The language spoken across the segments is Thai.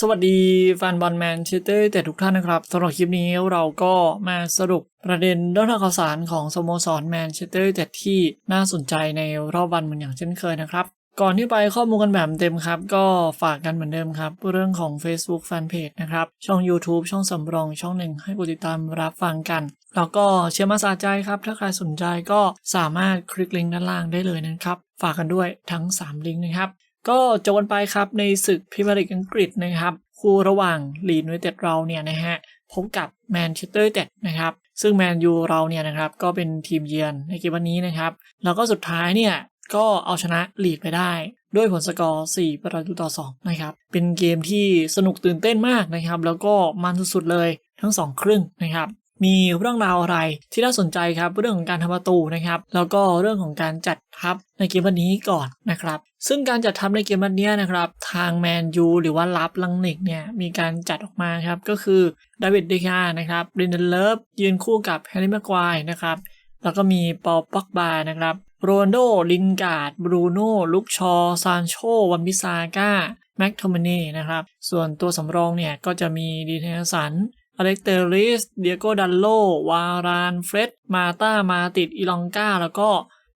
สวัสดีแฟนบอลแมนเชสเตอร์แต่ทุกท่านนะครับสำหรับคลิปนี้เราก็มาสรุปประเด็นเรื่องราวข่าวสารของสโมสรแมนเชสเตอร์แต่ที่น่าสนใจในรอบวันเหมือนอย่างเช่นเคยนะครับก่อนที่ไปข้อมูลกันแบบเต็มครับ ก็ฝากกันเหมือนเดิมครับ เรื่องของ Facebook Fanpage นะครับ ช่อง YouTube ช่องสำรองช่องหนึ่งให้กดติดตามรับฟังกัน แล้วก็เชียร์มาสาใจครับ ถ้าใครสนใจก็สามารถคลิกลิงก์ด้านล่างได้เลยนะครับ ฝากกันด้วยทั้ง 3 ลิงก์นะครับ ก็จบกันไปครับในศึกพรีเมียร์ลีกอังกฤษนะครับคู่ระหว่างลีดยูไนเต็ดเราเนี่ยนะฮะพบกับแมนเชสเตอร์เต็ดนะครับซึ่งแมนยูเราเนี่ยนะครับก็เป็นทีมเยือนในเกมวันนี้นะครับ แล้วก็สุดท้ายเนี่ยก็เอาชนะลีดไปได้ ด้วยผลสกอร์ 4 ประตูต่อ 2 นะครับ เป็นเกมที่สนุกตื่นเต้นมากนะครับ แล้วก็มันสุดๆเลยทั้ง 2 ครึ่งนะครับ มีเรื่องราวอะไรที่น่าสนใจครับเรื่องของการทำประตูนะครับ แล้วก็เรื่องของการจัดทัพในเกมวันนี้ก่อนนะครับ ซึ่งการจัดทัพในเกมวันนี้นะครับ ทางแมนยูหรือว่าลับลังนิกเนี่ยมีการจัดออกมาครับ ก็คือดาวิดเดกานะครับเรนเดนเลิฟยืนคู่กับแฮร์รี่แม็กควายนะครับแล้วก็มีปอปักบานะครับโรนโด ลินการ์ด บรูโน่ ลุกชอ ซานโช วันบิซาก้า แม็กโทมเน่นะครับ ส่วนตัวสำรองเนี่ยก็จะมีดีเทนสัน อเล็กเตอริส เดียโกดันโล วาราน เฟร็ด มาตามาติด อีลองกาแล้วก็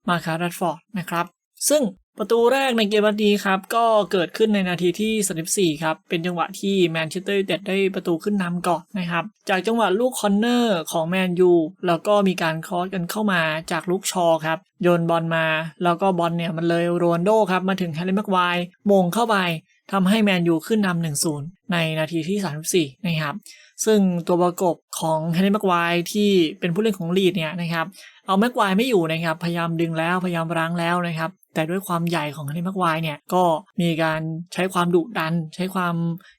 มาคารัตฟอร์ดนะครับ ซึ่งประตูแรกในเกมวันนี้ครับ ก็เกิดขึ้นในนาทีที่ 34 ครับ เป็นจังหวะที่แมนเชสเตอร์ยูไนเต็ดได้ประตูขึ้นนำก่อนนะครับ จากจังหวะลูกคอนเนอร์ของแมนยูแล้วก็มีการคอสกันเข้ามาจากลูกชอครับ โยนบอลมา แล้วก็บอลเนี่ยมันเลยโรนโดครับ มาถึงแฮร์รี่แม็กไวมงเข้าไปทำให้แมนยูขึ้นนำ1-0 ในนาทีที่ 34 นะครับ ซึ่งตัวประกบของแฮร์รี่แม็กไวร์ที่เป็นผู้เล่นของลีดเนี่ยนะครับเอาแม็กไวร์ไม่อยู่นะครับพยายามดึงแล้วพยายามรั้งแล้วนะครับแต่ด้วยความใหญ่ของแฮร์รี่แม็กไวร์เนี่ยก็มีการใช้ความดุดัน ใช้ความ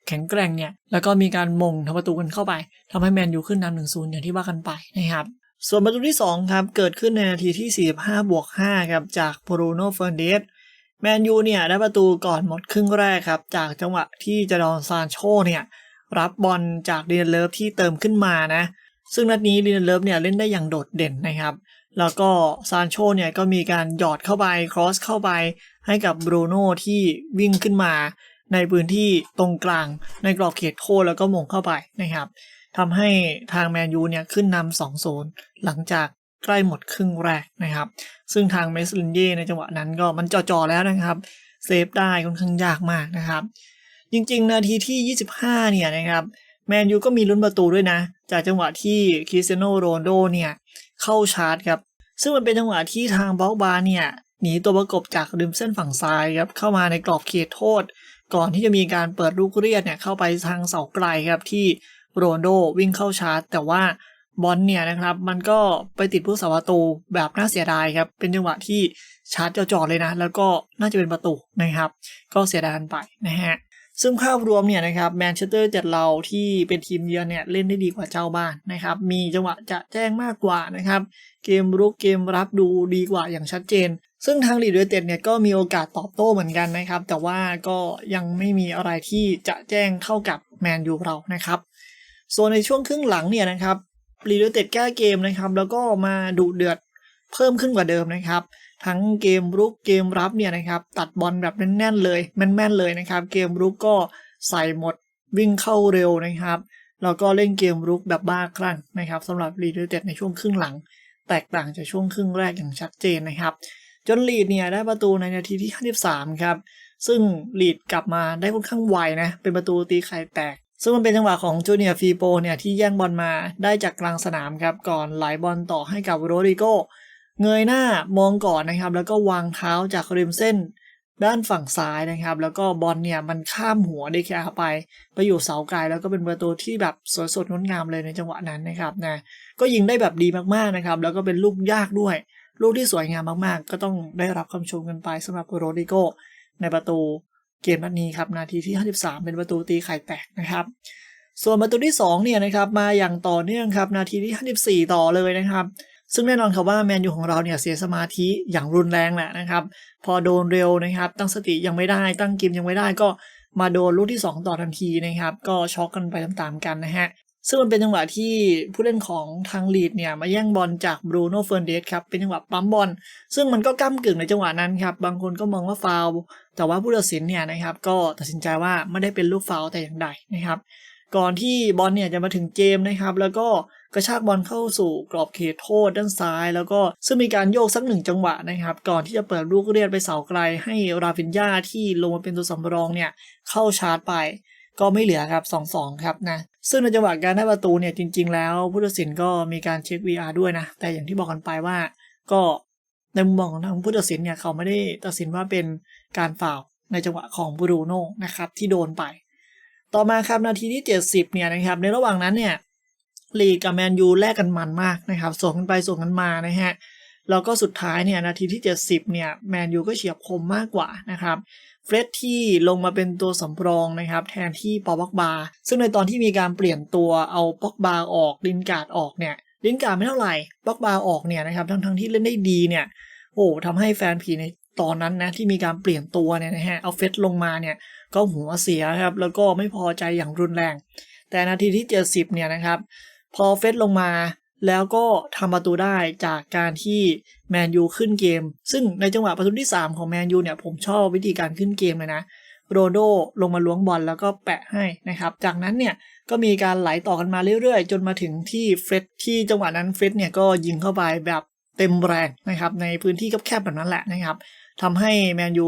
แข็งแกร่งเนี่ยแล้วก็มีการมงทำประตูกันเข้าไปทำให้แมนยูขึ้นนำหนึ่งศูนย์อย่างที่ว่ากันไปนะครับส่วนประตูที่2ครับเกิดขึ้นในนาทีที่ 45 บวก5ครับจากโบรูโน่เฟอร์เดสแมนยูเนี่ยได้ประตูก่อนหมดครึ่งแรกครับ จากจังหวะที่จดอนซานโชเนี่ย รับบอลจากดีนเลิฟที่เติมขึ้นมานะ ซึ่งนัดนี้ดีนเลิฟเนี่ยเล่นได้อย่างโดดเด่นนะครับ แล้วก็ซานโชเนี่ยก็มีการหยอดเข้าไปครอสเข้าไป ให้กับบรูโน่ที่วิ่งขึ้นมา ในพื้นที่ตรงกลางในกรอบเขตโทษแล้วก็มงเข้าไปนะครับทำให้ทางแมนยูเนี่ยขึ้นนำสองโซนหลังจากใกล้หมดครึ่งแรกนะครับ ซึ่งทางเมสลินเย่ในจังหวะนั้นก็มันจ่อๆแล้วนะครับ เซฟได้ค่อนข้างยากมากนะครับ จริง ๆ นาทีที่ 25 เนี่ยนะครับแมนยูก็มีลุ้นประตูด้วยนะ จากจังหวะที่คริสเตียโนโรนโดเนี่ยเข้าชาร์จครับ ซึ่งมันเป็นจังหวะที่ทางบ็อกบาเนี่ยหนีตัวประกบจากริมเส้นฝั่งซ้ายครับเข้ามาในกรอบเขตโทษ ก่อนที่จะมีการเปิดลูกเรียดเนี่ยเข้าไปทางเสาไกลครับที่โรนโดวิ่งเข้าชาร์จ แต่ว่าบอลเนี่ยนะครับมันก็ไปติดผู้สาประตูแบบน่าเสียดายครับ เป็นจังหวะที่ชาร์จจ่อๆเลยนะ แล้วก็น่าจะเป็นประตูนะครับ ก็เสียดายกันไปนะฮะ ซึ่งภาพรวมเนี่ยนะครับแมนเชสเตอร์จัดเราที่เป็นทีมเยือนเนี่ยเล่นได้ดีกว่าเจ้าบ้านนะครับ มีจังหวะจะแจ้งมากกว่านะครับ เกมรุกเกมรับดูดีกว่าอย่างชัดเจน ซึ่งทางลีดเดอร์เต็ดเนี่ยก็มีโอกาสตอบโต้เหมือนกันนะครับ แต่ว่าก็ยังไม่มีอะไรที่จะแจ้งเท่ากับแมนยูเรานะครับส่วนในช่วงครึ่งหลังเนี่ยนะครับลีดเดอร์เต็ดแก้เกมนะครับ แล้วก็มาดุเดือดเพิ่มขึ้นกว่าเดิมนะครับ ทั้งเกมรุกเกมรับเนี่ยนะครับตัดบอลแบบแน่นๆเลยแม่นๆเลยนะครับ เกมรุกก็ใส่หมดวิ่งเข้าเร็วนะครับแล้วก็เล่นเกมรุกแบบบ้าคลั่งนะครับสำหรับลีดเดอร์เต็ดในช่วงครึ่งหลัง แตกต่างจากช่วงครึ่งแรกอย่างชัดเจนนะครับ จนลีดเนี่ยได้ประตูในนาทีที่ 53 ครับ ซึ่งลีดกลับมาได้ค่อนข้างไวนะเป็นประตูตีไข่แตก ซึ่งมันเป็นจังหวะของจูเนียร์ฟีโปเนี่ยที่แย่งบอลมาได้จากกลางสนามครับก่อนไหลบอลต่อให้กับโรดิโก เงยหน้ามองก่อนนะครับ แล้วก็วางเท้าจากริมเส้นด้านฝั่งซ้ายนะครับ แล้วก็บอลเนี่ยมันข้ามหัวเดคอาไป ไปอยู่เสาไกลแล้วก็เป็นประตูที่แบบสวยสดงดงามเลยในจังหวะนั้นนะครับนะก็ยิงได้แบบดีมากๆนะครับ แล้วก็เป็นลูกยากด้วย ลูกที่สวยงามมากๆ ก็ต้องได้รับคำชมกันไปสำหรับโรดิโกในประตูเกมนัดนี้ครับนาทีที่ 53 เป็นประตูตีไข่แตกนะครับ ส่วนประตูที่2เนี่ยนะครับมาอย่างต่อเนื่องครับนาทีที่ 54 ต่อเลยนะครับ ซึ่งแน่นอนครับว่าแมนยูของเราเนี่ยเสียสมาธิอย่างรุนแรงแหละนะครับ พอโดนเร็วนะครับ ตั้งสติยังไม่ได้ ตั้งเกมยังไม่ได้ก็มาโดนลูกที่ 2 ต่อทันทีนะครับ ก็ช็อกกันไปตามๆกันนะฮะซึ่งมันเป็นจังหวะที่ผู้เล่นของทางลีดเนี่ยมาแย่งบอลจากบรูโน่เฟ r ร์นเดสครับเป็นจังหวะปั๊มบอลซึ่งมันก็ก้ากึ่งในจังหวะนั้นครับบางคนก็มองว่าฟาวล์แต่ว่าผู้ตัดสินเนี่ยนะครับก็ตัดสินใจว่าไม่ได้เป็นลูกฟาวล์แต่อย่างใดนะครับ ก่อนที่บอลเนี่ยจะมาถึงเจมส์นะครับ แล้วก็ กระชากบอลเข้าสู่กรอบเขตโทษด้านซ้าย แล้วก็ซึ่งมีการโยกสักหนึ่งจังหวะนะครับ ก่อนที่จะเปิดลูกเรียดไปเสาไกล ให้ราฟินยาที่ลงมาเป็นตัวสำรองเนี่ยเข้าชาร์จไป ก็ไม่เหลือครับ 2-2 ครับนะซึ่งในจังหวะการได้ประตูเนี่ยจริง ๆ แล้วผู้ตัดสินก็มีการเช็ค VR ด้วยนะ แต่อย่างที่บอกกันไปว่า ก็ในมุมมองของทางผู้ตัดสินเนี่ยเขาไม่ได้ตัดสินว่าเป็นการฟาวในจังหวะของบรูโน่นะครับที่โดนไป ต่อมาครับนาทีที่ 70 เนี่ยนะครับในระหว่างนั้นเนี่ย ลีดกับแมนยูแลกกันมันมากนะครับส่งกันไปส่งกันมานะฮะแล้วก็สุดท้ายเนี่ยนาทีที่ 70เนี่ยแมนยูก็เฉียบคมมากกว่านะครับเฟรดที่ลงมาเป็นตัวสำรองนะครับแทนที่ปอบ็อกบา ซึ่งในตอนที่มีการเปลี่ยนตัวเอาป็อกบาออกลินการ์ดออกเนี่ยลินการ์ดไม่เท่าไหร่ป็อกบาออกเนี่ยนะครับทั้งทั้งๆที่เล่นได้ดีเนี่ยโอ้ทำให้แฟนผีในตอนนั้นนะที่มีการเปลี่ยนตัวเนี่ยนะฮะเอาเฟรดลงมาเนี่ยก็หัวเสียครับแล้วก็ไม่พอใจอย่างรุนแรง แต่นาทีที่ 70เนี่ยนะครับ พอเฟรดลงมา แล้วก็ทำประตูได้จากการที่แมนยูขึ้นเกม ซึ่งในจังหวะประตูที่ 3 ของแมนยูเนี่ยผมชอบวิธีการขึ้นเกมเลยนะโรโดลงมาล้วงบอลแล้วก็แปะให้นะครับ จากนั้นเนี่ยก็มีการไหลต่อกันมาเรื่อยๆ จนมาถึงที่เฟรดที่จังหวะนั้นเฟรดเนี่ยก็ยิงเข้าไปแบบเต็มแรงนะครับในพื้นที่แคบๆแบบนั้นแหละนะครับทำให้แมนยู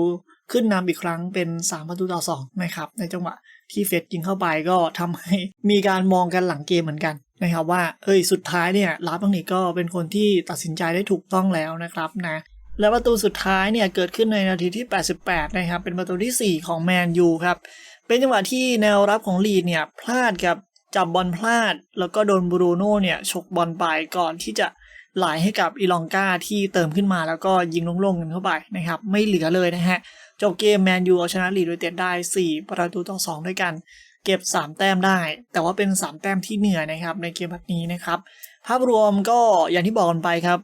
ขึ้นนำอีกครั้งเป็น 3 ประตูต่อ2นะครับในจังหวะที่เฟรดยิงเข้าไปก็ทำให้มีการมองกันหลังเกมเหมือนกัน นะครับว่าเอ้ยสุดท้ายเนี่ยลาบังนิกก็เป็นคนที่ตัดสินใจได้ถูกต้องแล้วนะครับนะและประตูสุดท้ายเนี่ยเกิดขึ้นในนาทีที่ 88 นะครับ เป็นประตูที่ 4 ของแมนยูครับ เป็นจังหวะที่แนวรับของลีดเนี่ยพลาดกับจับบอลพลาด แล้วก็โดนบรูโน่เนี่ยฉกบอลไปก่อนที่จะไหลให้กับอีลองกาที่เติมขึ้นมาแล้วก็ยิงโล่งๆกันเข้าไปนะครับ ไม่เหลือเลยนะฮะ จบเกมแมนยูเอาชนะลีดโดยเต็ดได้ 4 ประตูต่อ 2 ด้วยกัน เก็บ 3 แต้มได้ แต่ว่าเป็น 3 แต้มที่เหนื่อยนะครับในเกมแบบนี้นะครับ ภาพรวมก็อย่างที่บอกกันไปครับ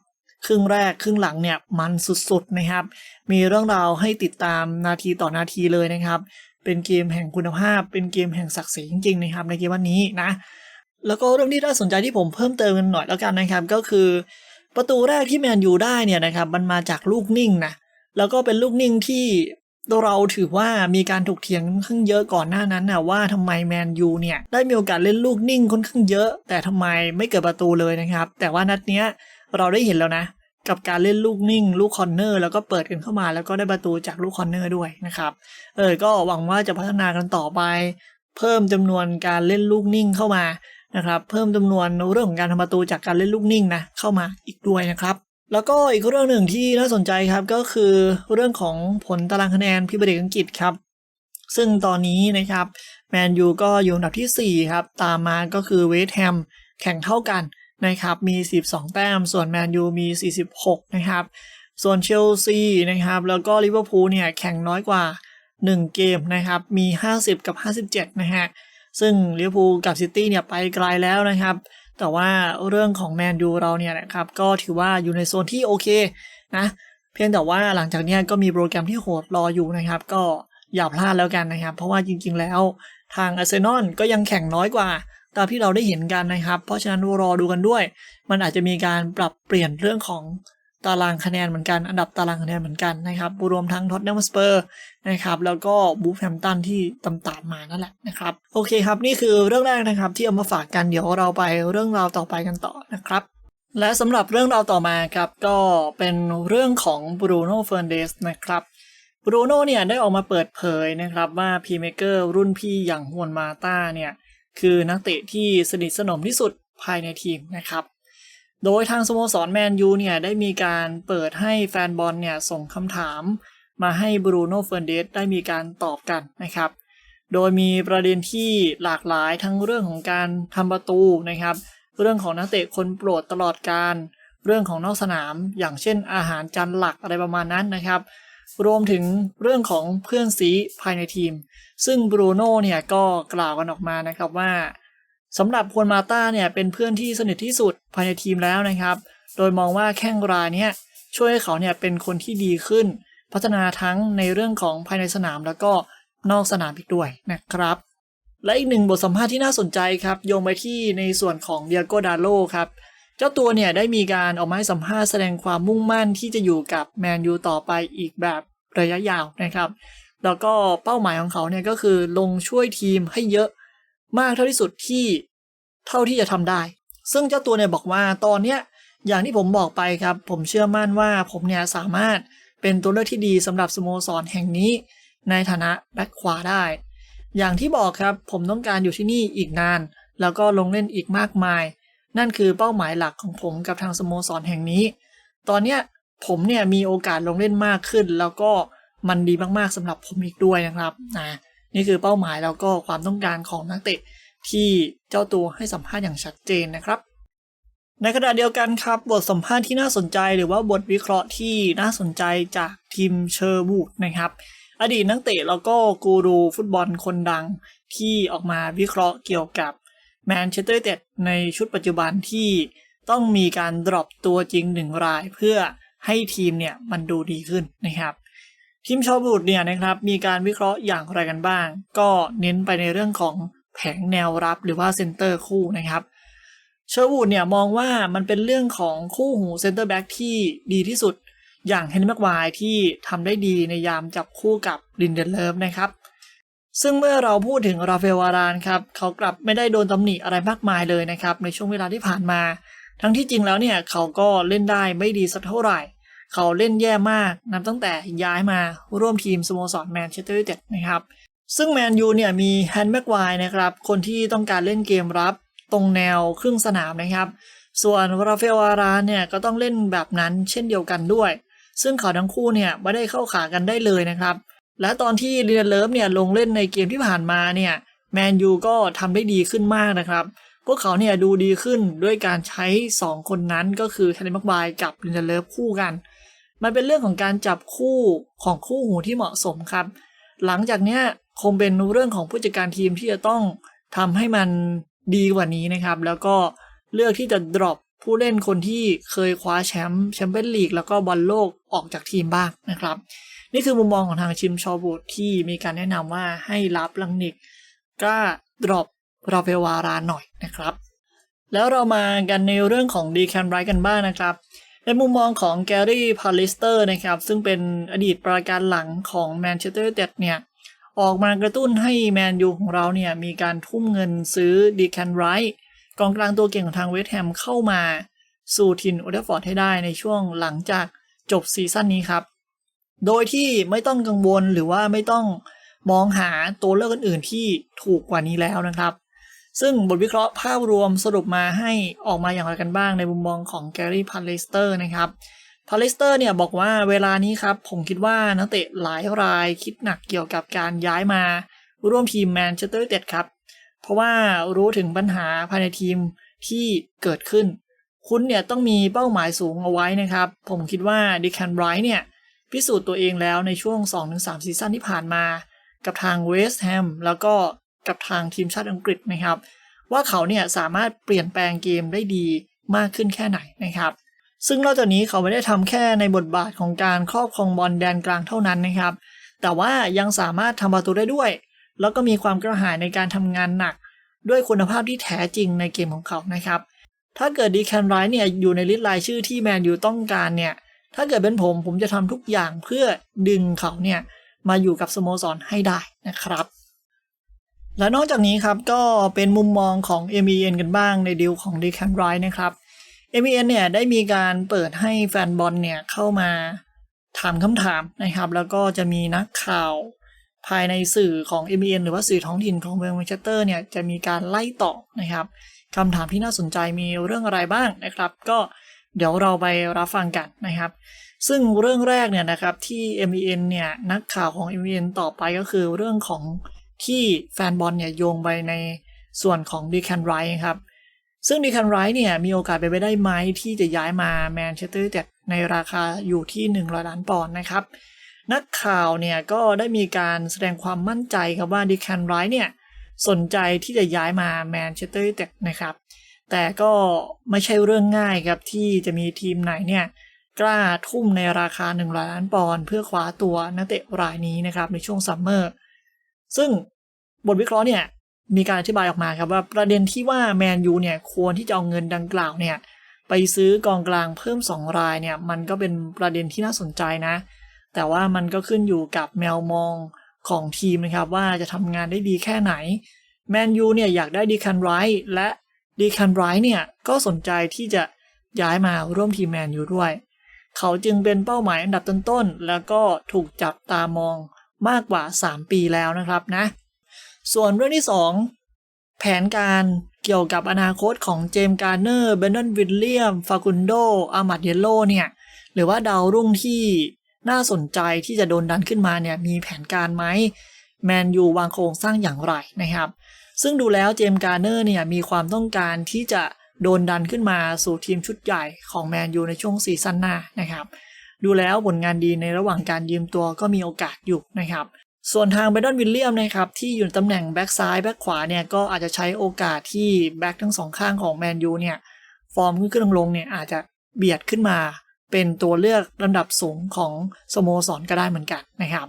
ครึ่งแรกครึ่งหลังเนี่ยมันสุดๆนะครับ มีเรื่องราวให้ติดตามนาทีต่อนาทีเลยนะครับ เป็นเกมแห่งคุณภาพ เป็นเกมแห่งศักดิ์ศรีจริงๆนะครับในเกมวันนี้นะ แล้วก็เรื่องที่น่าสนใจที่ผมเพิ่มเติมกันหน่อยแล้วกันนะครับ ก็คือ ประตูแรกที่แมนยูได้เนี่ยนะครับมันมาจากลูกนิ่งนะแล้วก็เป็นลูกนิ่งที่ เราถือว่ามีการถกเถียงค่อนข้างเยอะก่อนหน้านั้นนะว่าทำไมแมนยูเนี่ยได้มีโอกาสเล่นลูกนิ่งค่อนข้างเยอะ แต่ทำไมไม่เกิดประตูเลยนะครับ แต่ว่านัดเนี้ยเราได้เห็นแล้วนะ กับการเล่นลูกนิ่ง ลูกคอนเนอร์แล้วก็เปิดกันเข้ามาแล้วก็ได้ประตูจากลูกคอนเนอร์ด้วยนะครับเออก็หวังว่าจะพัฒนากันต่อไป เพิ่มจำนวนการเล่นลูกนิ่งเข้ามานะครับ เพิ่มจำนวนเรื่องของการทำประตูจากการเล่นลูกนิ่งนะเข้ามาอีกด้วยนะครับ แล้วก็อีกเรื่องหนึ่งที่น่าสนใจครับก็คือเรื่องของผลตารางคะแนนพิบเดกอังกฤษครับ ซึ่งตอนนี้นะครับแมนยูก็อยู่อันดับที่ 4 ครับ ตามมาก็คือเวสต์แฮมแข่งเท่ากันนะครับมี 12 แต้ม ส่วนแมนยูมี 46 นะครับ ส่วนเชลซีนะครับ แล้วก็ลิเวอร์พูลเนี่ยแข่งน้อยกว่า 1 เกมนะครับ มี 50 กับ 57 นะฮะ ซึ่งลิเวอร์พูลกับซิตี้เนี่ยไปไกลแล้วนะครับ แต่ว่าเรื่องของแมนยูเราเนี่ยนะครับก็ถือว่าอยู่ในโซนที่โอเคนะเพียงแต่ว่าหลังจากนี้ก็มีโปรแกรมที่โหดรออยู่นะครับ ก็อย่าพลาดแล้วกันนะครับ เพราะว่าจริงๆแล้วทางอาร์เซนอลก็ยังแข่งน้อยกว่าตามที่เราได้เห็นกันนะครับ เพราะฉะนั้นรอดูกันด้วย มันอาจจะมีการปรับเปลี่ยนเรื่องของ ตารางคะแนนเหมือนกันอันดับตารางคะแนนเหมือนกันนะครับรวมทั้งท็อตแนมสเปอร์นะครับแล้วก็บูฟแฮมตันที่ตำตามมานั่นแหละนะครับโอเคครับนี่คือเรื่องแรกนะครับที่เอามาฝากกันเดี๋ยวเราไปเรื่องราวต่อไปกันต่อนะครับและสำหรับเรื่องราวต่อมาครับก็เป็นเรื่องของบรูโน่เฟ r ร์นเดสนะครับบรูโน่เนี่ยได้ออกมาเปิดเผยนะครับว่าพีเมเกอร์รุ่นพี่อย่างฮวนมาตาเนี่ยคือนักเตะที่สนิทสนมที่สุดภายในทีมนะครับ โดยทางสโมสรแมนยูเนี่ยได้มีการเปิดให้แฟนบอลเนี่ยส่งคำถาม มาให้บรูโน่เฟ r ร์นเดสได้มีการตอบกันนะครับ โดยมีประเด็นที่หลากหลายทั้งเรื่องของการทำประตูนะครับ เรื่องของนักเตะคนโปรดตลอดการ เรื่องของนอกสนาม อย่างเช่นอาหารจานหลักอะไรประมาณนั้นนะครับ รวมถึงเรื่องของเพื่อนซีภายในทีม ซึ่งบรูโน่เนี่ยก็กล่าวกันออกมานะครับว่า สำหรับควนมาต้าเนี่ยเป็นเพื่อนที่สนิทที่สุดภายในทีมแล้วนะครับ โดยมองว่าแข้งรายเนี้ยช่วยให้เขาเนี่ยเป็นคนที่ดีขึ้น พัฒนาทั้งในเรื่องของภายในสนามแล้วก็นอกสนามอีกด้วยนะครับ และอีกหนึ่งบทสัมภาษณ์ที่น่าสนใจครับโยงไปที่ในส่วนของเดียโกดาโลครับเจ้าตัวเนี่ยได้มีการออกมาให้สัมภาษณ์แสดงความมุ่งมั่นที่จะอยู่กับแมนยูต่อไปอีกแบบระยะยาวนะครับ แล้วก็เป้าหมายของเขาเนี่ยก็คือลงช่วยทีมให้เยอะ มากเท่าที่สุดที่เท่าที่จะทำได้ ซึ่งเจ้าตัวเนี่ยบอกว่าตอนเนี้ยอย่างที่ผมบอกไปครับ ผมเชื่อมั่นว่าผมเนี่ยสามารถเป็นตัวเลือกที่ดีสำหรับสโมสรแห่งนี้ ในฐานะแบ็คขวาได้ อย่างที่บอกครับผมต้องการอยู่ที่นี่อีกนาน แล้วก็ลงเล่นอีกมากมาย นั่นคือเป้าหมายหลักของผมกับทางสโมสรแห่งนี้ ตอนเนี้ยผมเนี่ยมีโอกาสลงเล่นมากขึ้น แล้วก็มันดีมากๆสำหรับผมอีกด้วยนะครับนะ นี่คือเป้าหมายแล้วก็ความต้องการของนักเตะที่เจ้าตัวให้สัมภาษณ์อย่างชัดเจนนะครับ ในขณะเดียวกันครับ บทสัมภาษณ์ที่น่าสนใจหรือว่าบทวิเคราะห์ที่น่าสนใจจากทีมเชอร์บูดนะครับ อดีตนักเตะแล้วก็กูรูฟุตบอลคนดังที่ออกมาวิเคราะห์เกี่ยวกับแมนเชสเตอร์ยูไนเต็ดในชุดปัจจุบันที่ต้องมีการดรอปตัวจริงหนึ่งรายเพื่อให้ทีมเนี่ยมันดูดีขึ้นนะครับ ทีมชาวบูดเนี่ยนะครับมีการวิเคราะห์อย่างไรกันบ้าง ก็เน้นไปในเรื่องของแผงแนวรับหรือว่าเซนเตอร์คู่นะครับเชอร์วูดเนี่ยมองว่ามันเป็นเรื่องของคู่หูเซนเตอร์แบ็กที่ดีที่สุด อย่างเฮนรี่แม็กวายที่ทำได้ดีในยามจับคู่กับลินเดนเลิฟนะครับซึ่งเมื่อเราพูดถึงราฟเอลวารานครับเขากลับไม่ได้โดนตำหนิอะไรมากมายเลยนะครับในช่วงเวลาที่ผ่านมา ทั้งที่จริงแล้วเนี่ยเขาก็เล่นได้ไม่ดีสักเท่าไหร่ เขาเล่นแย่มากนับตั้งแต่ย้ายมาร่วมทีมสโมสรแมนเชสเตอร์ยูไนเต็ดนะครับ ซึ่งแมนยูเนี่ยมีแฮนด์แม็กควายนะครับ คนที่ต้องการเล่นเกมรับตรงแนวครึ่งสนามนะครับ ส่วนราฟเอลวารานเนี่ยก็ต้องเล่นแบบนั้นเช่นเดียวกันด้วย ซึ่งเขาทั้งคู่เนี่ยไม่ได้เข้าขากันได้เลยนะครับ และตอนที่เรียนเลิฟเนี่ยลงเล่นในเกมที่ผ่านมาเนี่ยแมนยูก็ทำได้ดีขึ้นมากนะครับพวกเขาเนี่ยดูดีขึ้นด้วยการใช้ 2 คนนั้นก็คือแฮนด์แม็กควายกับเรียนเลิฟคู่กัน มันเป็นเรื่องของการจับคู่ของคู่หูที่เหมาะสมครับ หลังจากเนี้ยคงเป็นเรื่องของผู้จัดการทีมที่จะต้องทำให้มันดีกว่านี้นะครับ แล้วก็เลือกที่จะ drop ผู้เล่นคนที่เคยคว้าแชมป์แชมเปี้ยนลีกแล้วก็บอลโลกออกจากทีมบ้างนะครับ นี่คือมุมมองของทางชิมชอบูดที่มีการแนะนำว่าให้รับลังนิกกล้า drop ราเฟลวารานหน่อยนะครับ แล้วเรามากันในเรื่องของดีแคนไรกันบ้างนะครับ ในมุมมองของแกรี่พาลิสเตอร์นะครับ ซึ่งเป็นอดีตประการหลังของแมนเชสเตอร์ยูไนเต็ดเนี่ยออกมากระตุ้นให้แมนยูของเราเนี่ยมีการทุ่มเงินซื้อดีแคนไรกองกลางตัวเก่งของทางเวสต์แฮมเข้ามา สู่ทีมโอเดฟอร์ดให้ได้ในช่วงหลังจากจบซีซั่นนี้ครับ โดยที่ไม่ต้องกังวลหรือว่าไม่ต้องมองหาตัวเลือกอื่นๆที่ถูกกว่านี้แล้วนะครับ ซึ่งบทวิเคราะห์ภาพรวมสรุปมาให้ออกมาอย่างไรกันบ้างในมุมมองของแกรี่พาเลสเตอร์นะครับพาเลสเตอร์เนี่ยบอกว่าเวลานี้ครับ ผมคิดว่านักเตะหลายรายคิดหนักเกี่ยวกับการย้ายมาร่วมทีมแมนเชสเตอร์ยูไนเต็ดครับ เพราะว่ารู้ถึงปัญหาภายในทีมที่เกิดขึ้น คุณเนี่ยต้องมีเป้าหมายสูงเอาไว้นะครับ ผมคิดว่าดิแคนไรท์เนี่ยพิสูจน์ตัวเองแล้วในช่วง 2-3 ซีซั่นที่ผ่านมา กับทางเวสต์แฮมแล้วก็ กับทางทีมชาติอังกฤษนะครับ ว่าเขาเนี่ยสามารถเปลี่ยนแปลงเกมได้ดีมากขึ้นแค่ไหนนะครับ ซึ่งนอกจากนี้เขาไม่ได้ทำแค่ในบทบาทของการครอบครองบอลแดนกลางเท่านั้นนะครับ แต่ว่ายังสามารถทำประตูได้ด้วย แล้วก็มีความกระหายในการทำงานหนัก ด้วยคุณภาพที่แท้จริงในเกมของเขานะครับ ถ้าเกิดดีแคนไรเนี่ยอยู่ในลิสต์รายชื่อที่แมนยูต้องการเนี่ยถ้าเกิดเป็นผมผมจะทำทุกอย่างเพื่อดึงเขาเนี่ยมาอยู่กับสโมสรให้ได้นะครับ และนอกจากนี้ครับก็เป็นมุมมองของ m อ n กันบ้างในดีลของดีแคนไรท์นะครับ m อ n เนี่ยได้มีการเปิดให้แฟนบอลเนี่ยเข้ามาถามคำถามนะครับ แล้วก็จะมีนักข่าวภายในสื่อของ m อ n หรือว่าสื่อท้องถิ่นของเมืองแมนเชสเตอร์เนี่ยจะมีการไล่ตอบนะครับคำถามที่น่าสนใจมีเรื่องอะไรบ้างนะครับ ก็เดี๋ยวเราไปรับฟังกันนะครับ ซึ่งเรื่องแรกเนี่ยนะครับที่ m อ n เนี่ยนักข่าวของ m อ n ต่อไปก็คือเรื่องของ ที่แฟนบอลเนี่ยโยงไปในส่วนของดีแคนไรท์ครับ ซึ่งดีแคนไรท์เนี่ยมีโอกาสไปไปได้ไหมที่จะย้ายมาแมนเชสเตอร์ยูไนเต็ดในราคาอยู่ที่ 100 ล้านปอนด์นะครับ นักข่าวเนี่ยก็ได้มีการแสดงความมั่นใจครับว่าดีแคนไรท์เนี่ยสนใจที่จะย้ายมาแมนเชสเตอร์ยูไนเต็ดนะครับ แต่ก็ไม่ใช่เรื่องง่ายครับที่จะมีทีมไหนเนี่ยกล้าทุ่มในราคา 100 ล้านปอนด์เพื่อคว้าตัวนักเตะรายนี้นะครับในช่วงซัมเมอร์ ซึ่งบทวิเคราะห์เนี่ยมีการอธิบายออกมาครับว่าประเด็นที่ว่าแมนยูเนี่ยควรที่จะเอาเงินดังกล่าวเนี่ยไปซื้อกองกลางเพิ่ม 2 รายเนี่ยมันก็เป็นประเด็นที่น่าสนใจนะ แต่ว่ามันก็ขึ้นอยู่กับแมวมองของทีมนะครับว่าจะทำงานได้ดีแค่ไหนแมนยูเนี่ยอยากได้ดีคันไรท์และดีคันไรท์เนี่ยก็สนใจที่จะย้ายมาร่วมทีมแมนยูด้วย เขาจึงเป็นเป้าหมายอันดับต้นๆ แล้วก็ถูกจับตามอง มากกว่า 3 ปีแล้วนะครับนะ ส่วนเรื่องที่ 2 แผนการเกี่ยวกับอนาคตของเจมส์การ์เนอร์เบนดอนวิลเลียมฟากุนโดอามัดเยโลเนี่ยหรือว่าดาวรุ่งที่น่าสนใจที่จะโดนดันขึ้นมาเนี่ยมีแผนการไหมแมนยูวางโครงสร้างอย่างไรนะครับ ซึ่งดูแล้วเจมส์การ์เนอร์เนี่ยมีความต้องการที่จะโดนดันขึ้นมาสู่ทีมชุดใหญ่ของแมนยูในช่วงซีซั่นหน้านะครับ ดูแล้วผลงานดีในระหว่างการยืมตัวก็มีโอกาสอยู่นะครับ ส่วนทางเบดอนวิลเลียมนะครับที่อยู่ตำแหน่งแบ็กซ้ายแบ็กขวาเนี่ยก็อาจจะใช้โอกาสที่แบ็กทั้งสองข้างของแมนยูเนี่ยฟอร์มขึ้นขึ้นลงเนี่ยอาจจะเบียดขึ้นมา เป็นตัวเลือกลำดับสูงของสโมสรก็ได้เหมือนกันนะครับ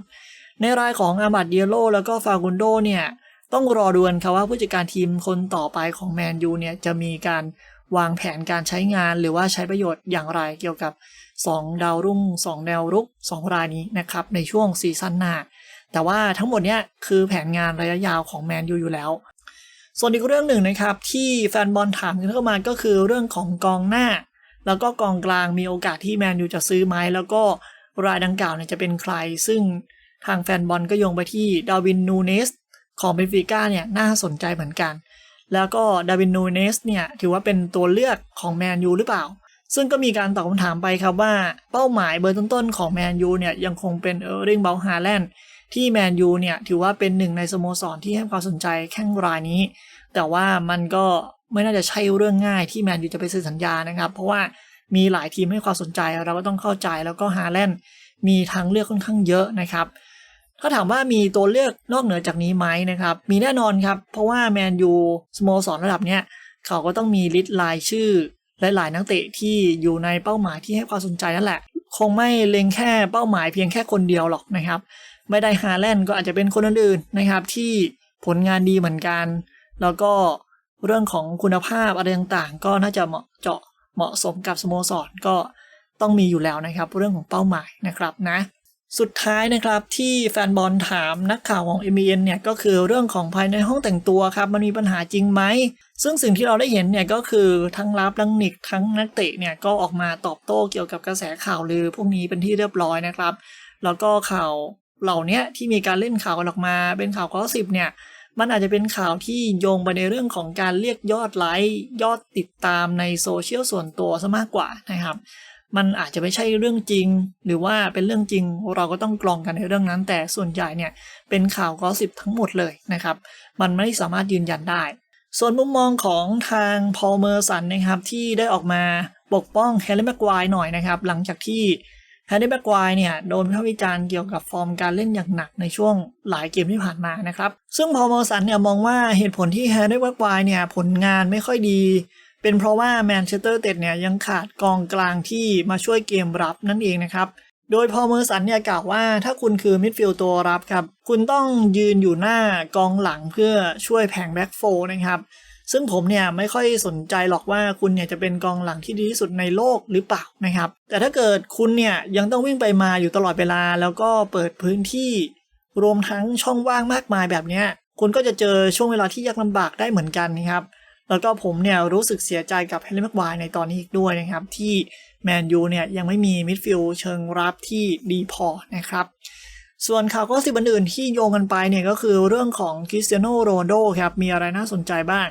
ในรายของอาบัดเยโลแล้วก็ฟากุนโดเนี่ยต้องรอดูนครับว่าผู้จัดการทีมคนต่อไปของแมนยูเนี่ยจะมีการวางแผนการใช้งานหรือว่าใช้ประโยชน์อย่างไรเกี่ยวกับ 2 ดาวรุ่ง 2 แนวรุก 2 รายนี้นะครับในช่วงซีซั่นหน้า แต่ว่าทั้งหมดเนี้ยคือแผนงานระยะยาวของแมนยูอยู่แล้ว ส่วนอีกเรื่องหนึ่งนะครับ ที่แฟนบอลถามกันเข้ามาก็คือเรื่องของกองหน้า แล้วก็กองกลางมีโอกาสที่แมนยูจะซื้อไหมแล้วก็รายดังกล่าวเนี่ยจะเป็นใคร ซึ่งทางแฟนบอลก็โยงไปที่ดาวินนูเนสของเบนฟิก้าเนี่ยน่าสนใจเหมือนกัน แล้วก็ดาวินนูเนสเนี่ยถือว่าเป็นตัวเลือกของแมนยูหรือเปล่า ซึ่งก็มีการตอบคำถามไปครับว่าเป้าหมายเบอร์ต้นๆของแมนยูเนี่ยยังคงเป็นเออร์ริงเบลฮาแลนด์ที่แมนยูเนี่ยถือว่าเป็นหนึ่งในสโมสรที่ให้ความสนใจแข้งรายนี้ แต่ว่ามันก็ไม่น่าจะใช่เรื่องง่ายที่แมนยูจะไปซื้อสัญญานะครับ เพราะว่ามีหลายทีมให้ความสนใจเราก็ต้องเข้าใจแล้วก็ฮาแลนด์มีทางเลือกค่อนข้างเยอะนะครับถ้าถามว่ามีตัวเลือกนอกเหนือจากนี้ไหมนะครับ มีแน่นอนครับ เพราะว่าแมนยูสโมสรระดับเนี้ยเขาก็ต้องมีลิสต์รายชื่อ หลายๆนักเตะที่อยู่ในเป้าหมายที่ให้ความสนใจนั่นแหละ คงไม่เล็งแค่เป้าหมายเพียงแค่คนเดียวหรอกนะครับ ไม่ได้ฮาแลนด์ก็อาจจะเป็นคนอื่นๆนะครับ ที่ผลงานดีเหมือนกัน แล้วก็เรื่องของคุณภาพอะไรต่างๆ ก็น่าจะเหมาะเจาะเหมาะสมกับสโมสรก็ต้องมีอยู่แล้วนะครับ เรื่องของเป้าหมายนะครับนะ สุดท้ายนะครับที่แฟนบอลถามนักข่าวของ m อ n เนี่ยก็คือเรื่องของภายในห้องแต่งตัวครับ มันมีปัญหาจริงไหม ซึ่งสิ่งที่เราได้เห็นเนี่ยก็คือทั้งรับลังนิกทั้งนักเตะเนี่ยก็ออกมาตอบโต้เกี่ยวกับกระแสข่าวลือพวกนี้เป็นที่เรียบร้อยนะครับ แล้วก็ข่าวเหล่านี้ที่มีการเล่นข่าวกันออกมา เป็นข่าวข้อสิบเนี่ยมันอาจจะเป็นข่าวที่โยงไปในเรื่องของการเรียกยอดไลค์ยอดติดตามในโซเชียลส่วนตัวซะมากกว่านะครับ มันอาจจะไม่ใช่เรื่องจริง หรือว่าเป็นเรื่องจริงเราก็ต้องกรองกันในเรื่องนั้น แต่ส่วนใหญ่เนี่ยเป็นข่าวกอสิบทั้งหมดเลยนะครับ มันไม่สามารถยืนยันได้ ส่วนมุมมองของทางพอลเมอร์สันนะครับที่ได้ออกมาปกป้องแฮร์รี่แม็กควายหน่อยนะครับหลังจากที่แฮร์รี่แม็กควายเนี่ยโดนวิพากษ์วิจารณ์เกี่ยวกับฟอร์มการเล่นอย่างหนักในช่วงหลายเกมที่ผ่านมานะครับ ซึ่งพอลเมอร์สันเนี่ยมองว่าเหตุผลที่แฮร์รี่แม็กควายเนี่ยผลงานไม่ค่อยดี เป็นเพราะว่าแมนเชสเตอร์เต็ดเนี่ยยังขาดกองกลางที่มาช่วยเกมรับนั่นเองนะครับโดยพอเมอร์สันเนี่ยกล่าวว่าถ้าคุณคือมิดฟิลด์ตัวรับครับ คุณต้องยืนอยู่หน้ากองหลังเพื่อช่วยแผงแบ็กโฟนะครับ ซึ่งผมเนี่ยไม่ค่อยสนใจหรอกว่าคุณเนี่ยจะเป็นกองหลังที่ดีที่สุดในโลกหรือเปล่านะครับ แต่ถ้าเกิดคุณเนี่ยยังต้องวิ่งไปมาอยู่ตลอดเวลา แล้วก็เปิดพื้นที่ รวมทั้งช่องว่างมากมายแบบเนี้ยคุณก็จะเจอช่วงเวลาที่ยากลำบากได้เหมือนกันนะครับ แล้วก็ผมเนี่ยรู้สึกเสียใจกับเฮนรี่แม็กวายในตอนนี้อีกด้วยนะครับ ที่แมนยูเนี่ยยังไม่มีมิดฟิลด์เชิงรับที่ดีพอนะครับ ส่วนข่าวก็สิบอื่นที่โยงกันไปเนี่ยก็คือเรื่องของคริสเตียโนโรนโดครับ มีอะไรน่าสนใจบ้าง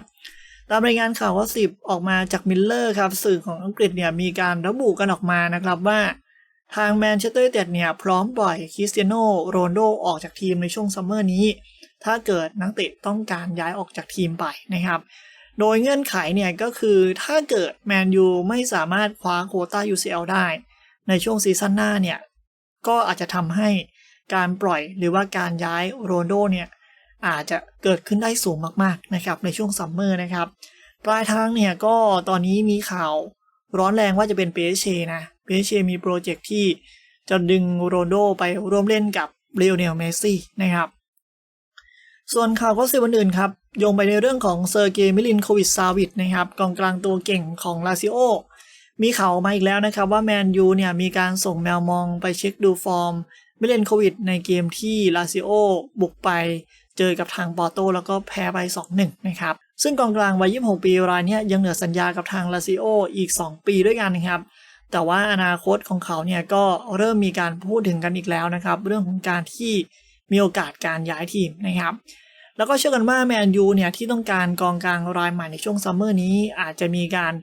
ตามรายงานข่าวว่าสิบออกมาจากมิลเลอร์ครับ สื่อของอังกฤษเนี่ยมีการระบุกันออกมานะครับว่า ทางแมนเชสเตอร์ยูไนเต็ดเนี่ยพร้อมปล่อยคริสเตียโนโรนโดออกจากทีมในช่วงซัมเมอร์นี้ ถ้าเกิดนักเตะต้องการย้ายออกจากทีมไปนะครับ โดยเงื่อนไขเนี่ยก็คือถ้าเกิดแมนยูไม่สามารถคว้าโควต้า UCL ได้ ในช่วงซีซั่นหน้าเนี่ยก็อาจจะทำให้การปล่อยหรือว่าการย้ายโรนโดเนี่ยอาจจะเกิดขึ้นได้สูงมากๆนะครับในช่วงซัมเมอร์นะครับปลายทางเนี่ยก็ตอนนี้มีข่าวร้อนแรงว่าจะเป็นเปเชนะเปเชมีโปรเจกต์ที่จะดึงโรนโดไปร่วมเล่นกับเรโอเนลเมซี่นะครับ ส่วนข่าวก็สิบวันอื่นครับ โยงไปในเรื่องของเซอร์เกย์มิลินโควิดซาวิดนะครับกองกลางตัวเก่งของลาซิโอมีข่าวมาอีกแล้วนะครับว่าแมนยูเนี่ยมีการส่งแมวมองไปเช็คดูฟอร์มมิเลนโควิดในเกมที่ลาซิโอบุกไปเจอกับทางปอร์โตแล้วก็แพ้ไป 2-1 นะครับ ซึ่งกองกลางวัย 26 ปีรายนี้ยยังเหลือสัญญากับทางลาซิโออีก 2 ปีด้วยกันนะครับ แต่ว่าอนาคตของเขาเนี่ยก็เริ่มมีการพูดถึงกันอีกแล้วนะครับ เรื่องของการที่มีโอกาสการย้ายทีมนะครับ แล้วก็เชื่อกันว่าแมนยูเนี่ยที่ต้องการกองกลางรายใหม่ในช่วงซัมเมอร์นี้อาจจะมีการ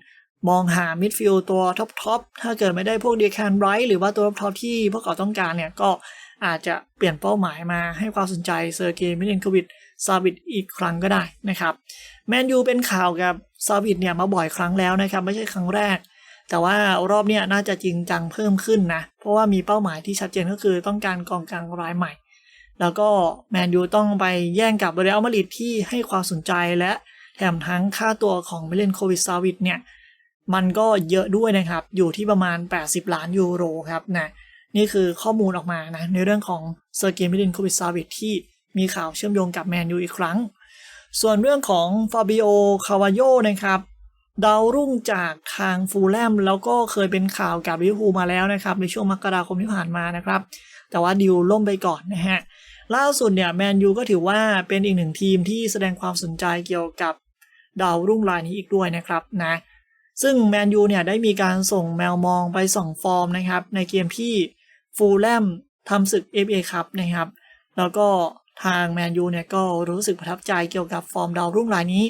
มองหามิดฟิลด์ตัวท็อปทอปถ้าเกิดไม่ได้พวกเดียแคนไรท์หรือว่าตัวท็อปที่พวกเขาต้องการเนี่ยก็อาจจะเปลี่ยนเป้าหมายมาให้ความสนใจเซอร์เกย์มิเลนโควิดซาวิดอีกครั้งก็ได้นะครับแมนยูเป็นข่าวกับซาวิดเนี่ยมาบ่อยครั้งแล้วนะครับไม่ใช่ครั้งแรก แต่ว่ารอบเนี้ยน่าจะจริงจังเพิ่มขึ้นนะ เพราะว่ามีเป้าหมายที่ชัดเจนก็คือต้องการกองกลางรายใหม่ แล้วก็แมนยูต้องไปแย่งกับเรอัลมาดริดที่ให้ความสนใจและแถมทั้งค่าตัวของมิเลนโควิดซาวิดเนี่ย มันก็เยอะด้วยนะครับ อยู่ที่ประมาณ 80 ล้านยูโรครับนะนี่คือข้อมูลออกมานะ ในเรื่องของเซอร์เกย์มิลินโควิดซาวิดที่มีข่าวเชื่อมโยงกับแมนยูอีกครั้ง ส่วนเรื่องของฟาบิโอ คาวาโยนะครับ ดาวรุ่งจากทางฟูลแลม แล้วก็เคยเป็นข่าวกับลิเวอร์พูลมาแล้วนะครับ ในช่วงมกราคมที่ผ่านมานะครับ แต่ว่าดิวล่มไปก่อนนะฮะล่าสุดเนี่ยแมนยูก็ถือว่าเป็นอีกหนึ่งทีมที่แสดงความสนใจเกี่ยวกับดาวรุ่งรายนี้อีกด้วยนะครับนะซึ่งแมนยูเนี่ยได้มีการส่งแมวมองไปส่องฟอร์มนะครับ ในเกมที่ฟูลแลมทำศึก FA ครับนะครับ แล้วก็ทางแมนยูเนี่ยก็รู้สึกประทับใจเกี่ยวกับฟอร์มดาวรุ่งรายนี้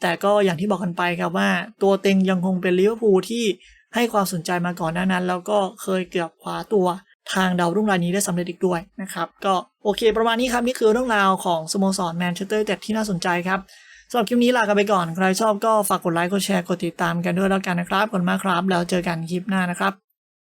แต่ก็อย่างที่บอกกันไปครับว่า ตัวเต็งยังคงเป็นลิเวอร์พูลที่ให้ความสนใจมาก่อนหน้านั้น แล้วก็เคยเกือบคว้าตัว ทางดาวรุ่งรายนี้ได้สำเร็จอีกด้วยนะครับ ก็โอเคประมาณนี้ครับ นี่คือเรื่องราวของสโมสรแมนเชสเตอร์แต่ที่น่าสนใจครับสำหรับคลิปนี้ลากันไปก่อน ใครชอบก็ฝากกดไลค์กดแชร์กดติดตามกันด้วยแล้วกันนะครับขอบคุณมากครับ แล้วเจอกันคลิปหน้านะครับ